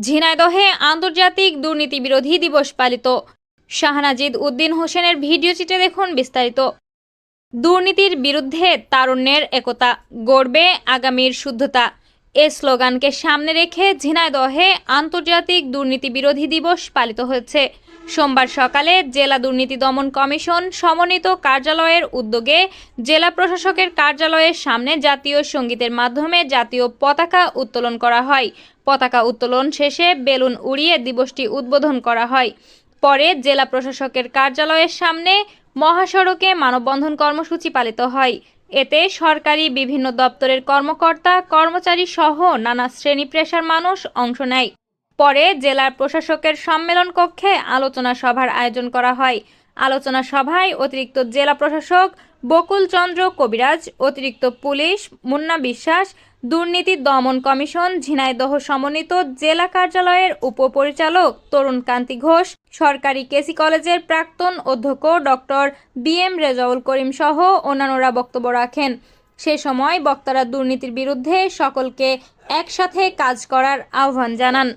ঝিনাইদহে আন্তর্জাতিক দুর্নীতি বিরোধী দিবস পালিত। শাহনাজিদ উদ্দিন হোসেনের ভিডিও চিত্রে দেখুন বিস্তারিত। দুর্নীতির বিরুদ্ধে তারুণ্যের একতা, গড়বে আগামীর শুদ্ধতা। এ স্লোগানকে সামনে রেখে ঝিনাইদহে আন্তর্জাতিক দুর্নীতি বিরোধী দিবস পালিত হয়েছে। সোমবার সকালে জেলা দুর্নীতি দমন কমিশন সমন্বিত কার্যালয়ের উদ্যোগে জেলা প্রশাসকের কার্যালয়ের সামনে জাতীয় সঙ্গীতের মাধ্যমে জাতীয় পতাকা উত্তোলন করা হয়। পতাকা উত্তোলন শেষে বেলুন উড়িয়ে দিবসটি উদ্বোধন করা হয়। পরে জেলা প্রশাসকের কার্যালয়ের সামনে মহাসড়কে মানববন্ধন কর্মসূচি পালিত হয়। এতে সরকারি বিভিন্ন দপ্তরের কর্মকর্তা, কর্মচারী সহ নানা শ্রেণি পেশার মানুষ অংশ নেয়। পরে জেলার প্রশাসকের সম্মেলন কক্ষে আলোচনা সভার আয়োজন করা হয়। আলোচনা সভায় অতিরিক্ত জেলা প্রশাসক বকুল চন্দ্র কবিরাজ, অতিরিক্ত পুলিশ মুন্না বিশ্বাস দুর্নীতি দমন কমিশন, ঝিনাইদহ সমন্বিত জেলা কার্যালয়ের উপপরিচালক তরুণ কান্তি ঘোষ, সরকারি কেসি কলেজের প্রাক্তন অধ্যক্ষ doctor B M Rezaul Karim সহ অন্যান্যরা বক্তব্য রাখেন। সে সময় বক্তারা দুর্নীতির বিরুদ্ধে সকলকে একসাথে কাজ করার আহ্বান জানান।